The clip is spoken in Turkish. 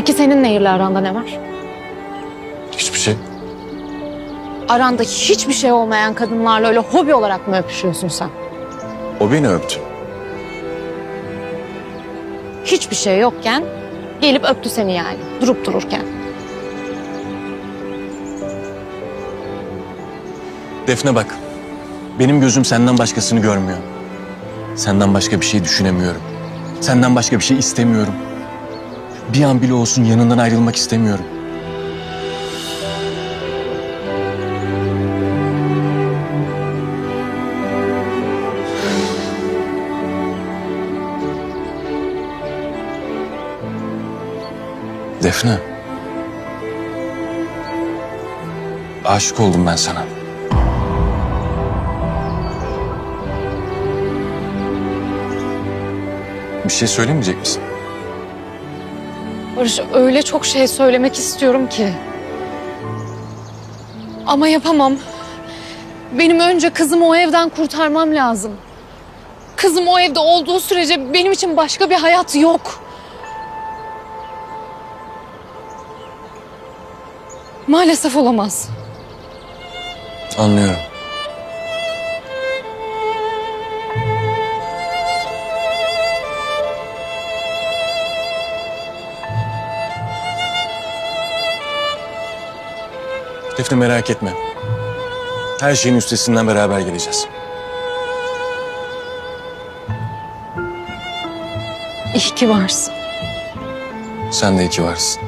Peki senin Nehir'le aranda ne var? Hiçbir şey. Aranda hiçbir şey olmayan kadınlarla öyle hobi olarak mı öpüşüyorsun sen? O beni öptü. Hiçbir şey yokken gelip öptü seni yani durup dururken. Defne bak. Benim gözüm senden başkasını görmüyor. Senden başka bir şey düşünemiyorum. Senden başka bir şey istemiyorum. Bir an bile olsun yanından ayrılmak istemiyorum. Defne. Aşık oldum ben sana. Bir şey söylemeyecek misin? Barış öyle çok şey söylemek istiyorum ki. Ama yapamam. Benim önce kızımı o evden kurtarmam lazım. Kızım o evde olduğu sürece benim için başka bir hayat yok. Maalesef olamaz. Anlıyorum. Defne merak etme. Her şeyin üstesinden beraber geleceğiz. İyi ki varsın. Sen de iki varsın.